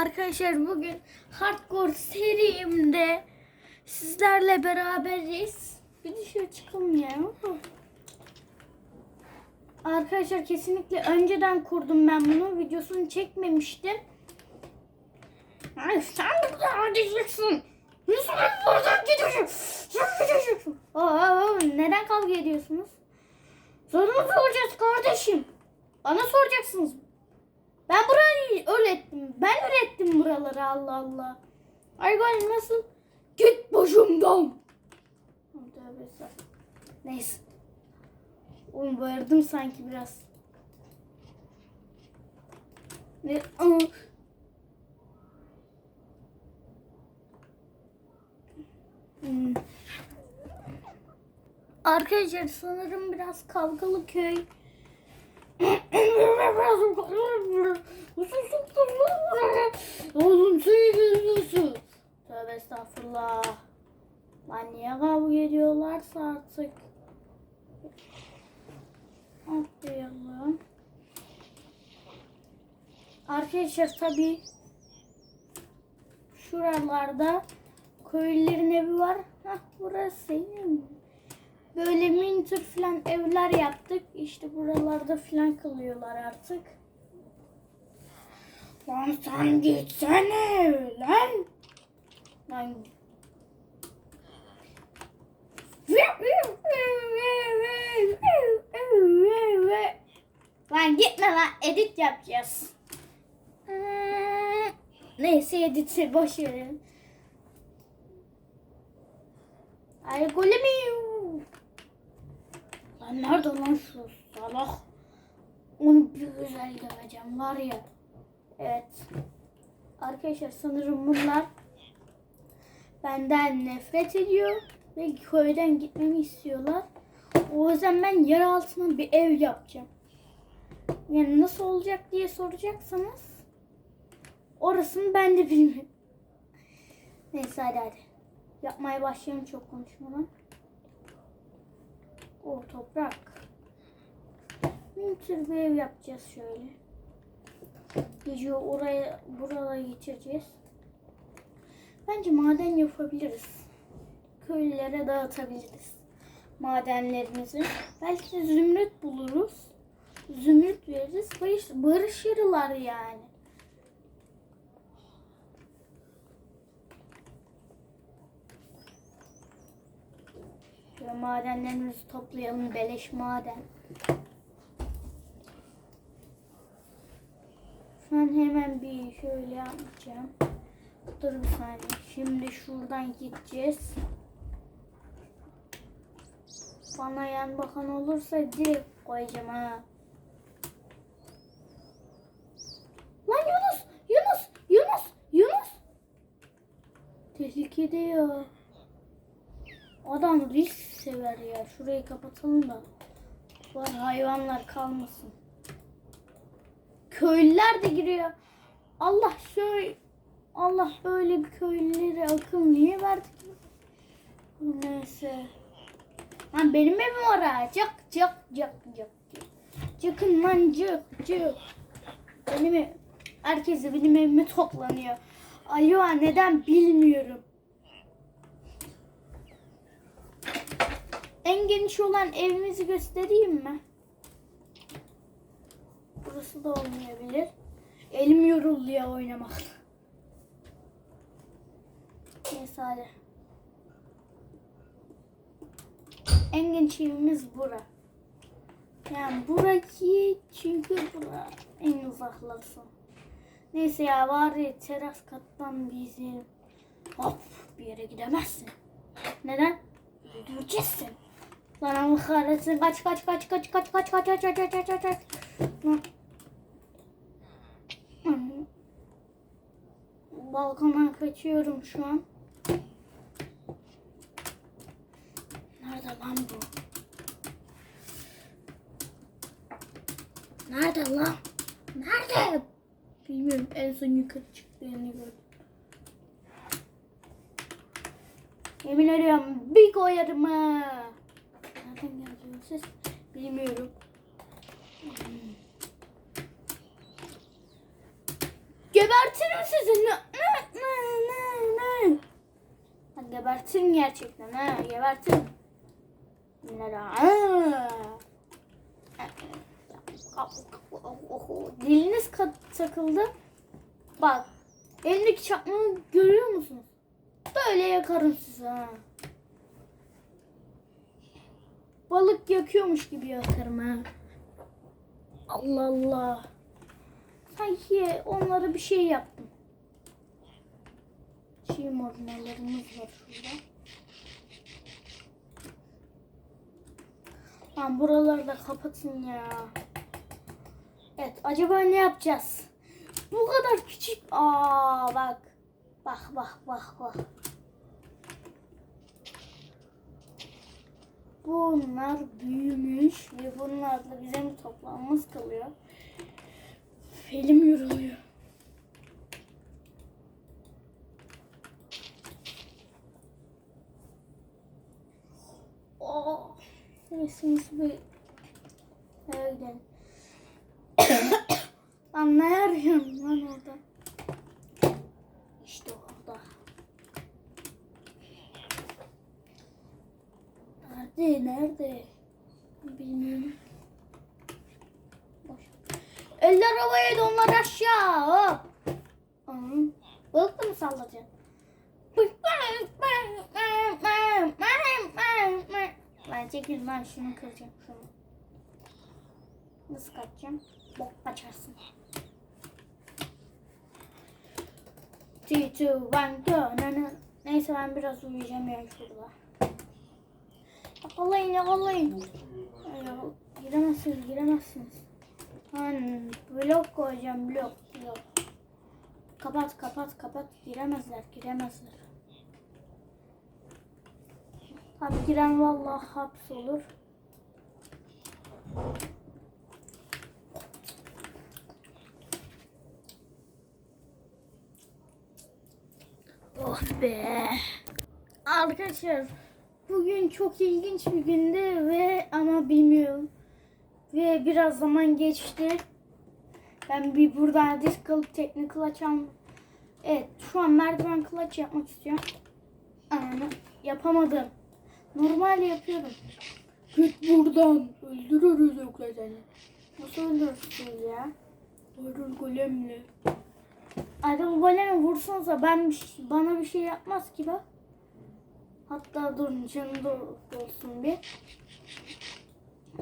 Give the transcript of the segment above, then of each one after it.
Arkadaşlar bugün Hardcore serimde sizlerle beraberiz. Bir dışarı ya. Arkadaşlar kesinlikle önceden kurdum ben bunu. Videosunu çekmemiştim. Ay sen buradan gideceksin. Nasıl buradan gideceksin. Aa, neden kavga ediyorsunuz? Mı soracağız kardeşim? Bana soracaksınız. Ben burayı öğrettim. Ben ürettim buraları Allah Allah. Argon nasıl? Git başımdan. Neyse. Oğlum bağırdım sanki biraz. Ne? Hmm. Arkadaşlar sanırım biraz kavgalı köy. Oğlum söylüyorsun. Tövbe estağfurullah. Lan niye kavga ediyorlarsa artık. Atlayalım. Arkadaşlar tabi şuralarda köylülerin evi var. Hah burası değil Böyle minitür falan evler yaptık. İşte buralarda falan kalıyorlar artık. Lan sen gitsene lan. Lan. Lan gitme lan edit yapacağız. Neyse editi boş verin. Ay golemi. Lan nerede lan şu salak? Onu bir güzel döveceğim var ya. Evet. Arkadaşlar sanırım bunlar benden nefret ediyor ve köyden gitmemi istiyorlar. O yüzden ben yer altına bir ev yapacağım. Yani nasıl olacak diye soracaksanız orasını ben de bilmiyorum. Neyse hadi hadi. Yapmaya başlayalım çok konuşmadan. O toprak. Bir tür bir ev yapacağız şöyle. Gece oraya buraya geçireceğiz. Bence maden yapabiliriz. Köylülere dağıtabiliriz. Madenlerimizi. Belki zümrüt buluruz. Zümrüt veririz. Barış, barışırlar yani. Şöyle madenlerimizi toplayalım. Beleş maden. Şu hemen bir şöyle yapacağım. Dur bir saniye. Şimdi şuradan gideceğiz. Bana yan bakan olursa direkt koyacağım ha. Lan Yunus! Yunus! Yunus! Yunus! Tehlikede ya. Adam risk sever ya. Şurayı kapatalım da. Var hayvanlar kalmasın. Köylüler de giriyor. Allah şöyle Allah böyle bir köylülere akıl niye verdi? Neyse. Lan benim evim ha. Cık cık cık cık. Cıkın lan cık cık. Benim ev. Herkes de benim evime toplanıyor. Alo neden bilmiyorum. En geniş olan evimizi göstereyim mi? Burası da olmayabilir. Elim yoruluyor oynamak. Neyse hadi. En geniş evimiz bura. Yani burayı çünkü bura en uzaklası. Neyse ya bari teras kattan bizim. Hop bir yere gidemezsin. Neden? Öldüreceksin. Lan Allah kahretsin. Kaç kaç kaç kaç kaç kaç kaç kaç kaç kaç kaç kaç. Balkondan kaçıyorum şu an. Nerede lan bu? Nerede lan? Nerede? Bilmiyorum. En son yukarı çıktığını gördüm. Yemin ediyorum bir koyarım ha ses bilmiyorum. Gebertirim sizi. Gebertirim gerçekten ha. Gebertirim. Diliniz takıldı. Bak. Elimdeki çakmağı görüyor musunuz? Böyle yakarım sizi ha. Balık yakıyormuş gibi yakarım ha. Allah Allah. Sanki onlara bir şey yaptım. Çiğ mormalarımız var şurada. Lan buraları da kapatın ya. Evet acaba ne yapacağız? Bu kadar küçük. Aa bak. Bak bak bak bak. Bunlar büyümüş ve bunlarla bizim toplamamız kalıyor. Elim yoruluyor. Oh. Neyse nasıl bir eve gidelim. arıyorsun lan orada? İşte orada. Nerede? Bilmiyorum. Boş. Eller havaya donlar aşağı. Hop. Anam. Balık mı sallayacaksın? Ben çekil ben şunu kıracağım şunu. Nasıl kaçacağım? Bok kaçarsın. 3, 2, 1, go. Neyse ben biraz uyuyacağım yani şurada. Yakalayın yakalayın. Ay, Giremezsiniz giremezsiniz. Hani blok koyacağım blok blok. Kapat kapat kapat giremezler giremezler. Tabi giren vallahi haps olur. Oh be. Arkadaşlar bugün çok ilginç bir gündü ve ama bilmiyorum. Ve biraz zaman geçti. Ben bir buradan disk alıp tekne kılaç alm- Evet şu an merdiven kılaç yapmak istiyorum. Ama yapamadım. Normal yapıyorum. Git buradan. Öldürürüz yoksa seni. Nasıl öldürürsünüz ya? Arıl golemle. Arıl golemi vursunsa ben şey- bana bir şey yapmaz ki bak. Hatta durun canı da olsun bir.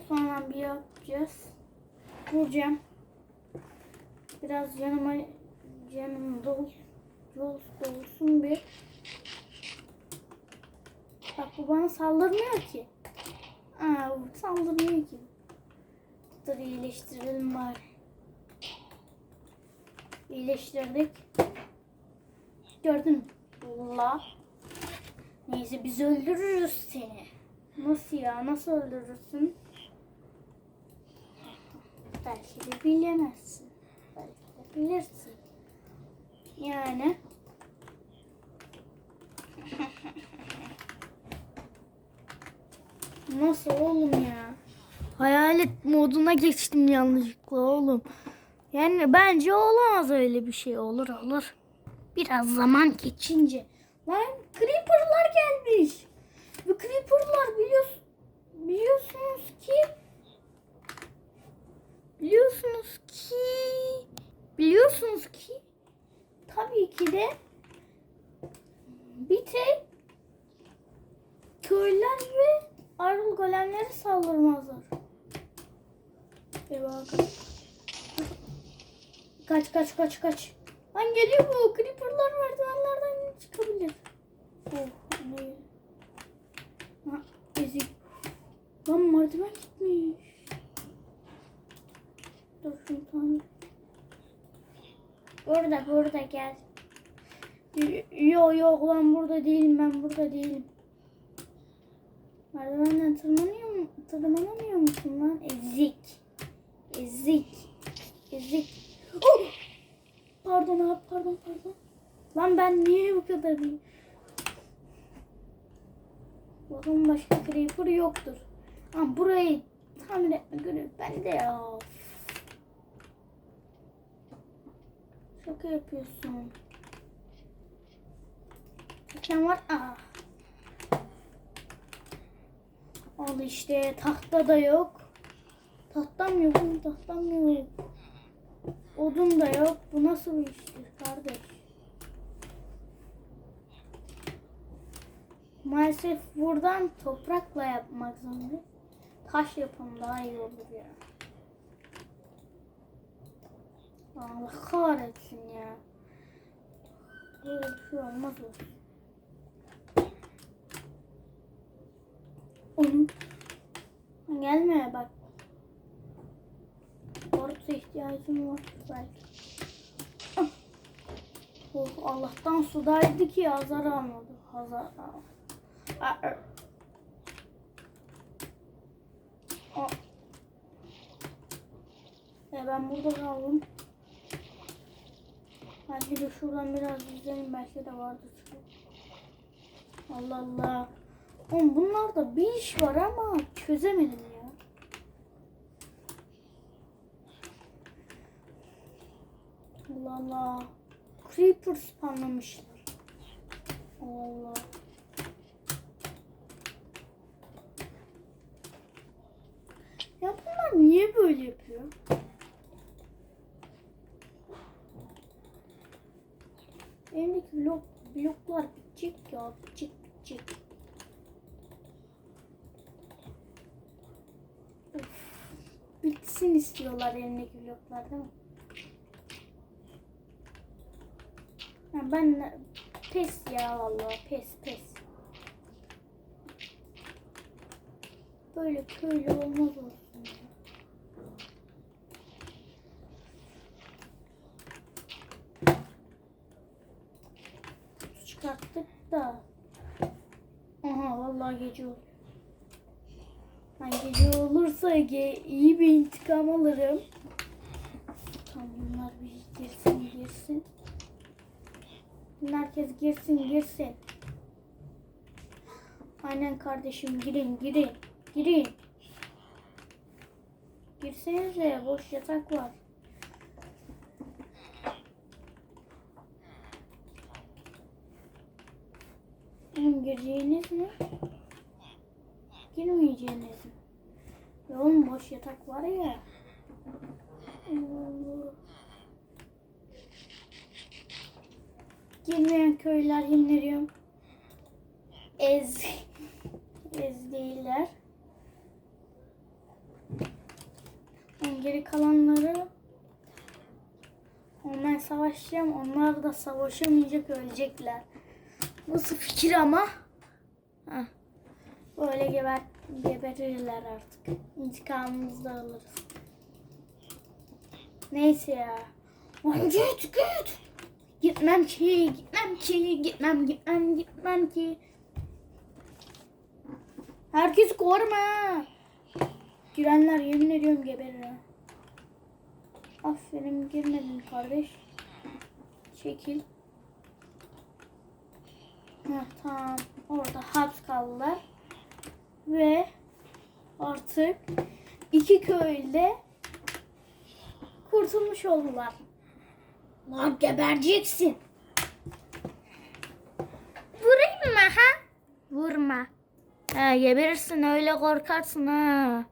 Sonra bir yapacağız. Vuracağım. Biraz yanıma canım dol, dol, dolsun bir. Bak bu bana saldırmıyor ki. Aa bu saldırmıyor ki. Dur iyileştirelim bari. İyileştirdik. Gördün mü? Allah. Neyse biz öldürürüz seni. Nasıl ya? Nasıl öldürürsün? Belki de bilemezsin. Belki de bilirsin. Yani. Nasıl oğlum ya? Hayalet moduna geçtim yanlışlıkla oğlum. Yani bence olamaz öyle bir şey. Olur olur. Biraz zaman geçince. Lan creeper'lar gelmiş. Bu creeper'lar biliyorsun, biliyorsunuz ki biliyorsunuz ki biliyorsunuz ki tabii ki de bir tek köylüler ve arıl golemleri saldırmazlar. Bir bak. Kaç kaç kaç kaç. Lan geliyor bu. Creeper'lar merdivenlerden çıkabilir. Oh ne? Ha, ezik. Lan merdiven gitmiş. Dur şunu tamam. Burada burada gel. Yok yok ben burada değilim ben burada değilim. Merdivenden tırmanıyor mu? Tırmanamıyor musun lan? Ezik. Ezik. Ezik. Oh! Pardon abi pardon pardon. Lan ben niye bu kadar iyi? Bakın başka creeper yoktur. Ama burayı tamir etme görevi bende ya. Şaka yapıyorsun. Diken var. Aa. Al işte tahta da yok. Tahtam yok. Tahtam yok. Odun da yok. Bu nasıl bir iştir kardeş? Maalesef buradan toprakla yapmak zorunda. Taş yapalım daha iyi olur ya. Allah kahretsin ya. Böyle bir şey olmaz o. Onun gelme bak. Orta ihtiyacım var belki. Oh, Allah'tan sudaydı ki azar almadı. Hazar almadı. Aa, er. Aa. E ben burada kaldım. Belki de şuradan biraz izleyelim belki de vardır. Allah Allah. Oğlum bunlarda bir iş var ama çözemedim ya. Allah Allah. Creeper spawnlamışlar. Allah Allah. Ya bunlar niye böyle yapıyor? Elimdeki blok, bloklar bitecek ya. Bitecek bitecek. Bitsin istiyorlar elimdeki bloklar değil mi? Ha, ben pes ya vallahi pes pes. Böyle köylü olmaz olsun ya. Çıkarttık da. Aha vallahi gece olur. Ben gece olursa ge- iyi bir intikam alırım. Tamam bunlar bir girsin girsin. Herkes girsin girsin. Aynen kardeşim girin girin girin. Girsenize boş yatak var. Gireceğiniz mi? Girmeyeceğiniz mi? Ya oğlum boş yatak var ya. Girmeyen köyler yenileniyor. Ez. Ez değiller. Yani geri kalanları onlar savaşacağım. Onlar da savaşamayacak ölecekler. Nasıl fikir ama? Heh. Böyle geber, geberirler artık. İntikamımızı da alırız. Neyse ya. Ay git git. Gitmem ki, gitmem ki, gitmem, gitmem, gitmem ki. Herkes koruma. Girenler yemin ediyorum geberir ha. Aferin girmedin kardeş. Çekil. Heh, tamam. Orada hapis kaldılar. Ve artık iki köylü kurtulmuş oldular. Lan gebereceksin. Vurayım mı ha? Vurma. Ha, geberirsin öyle korkarsın ha.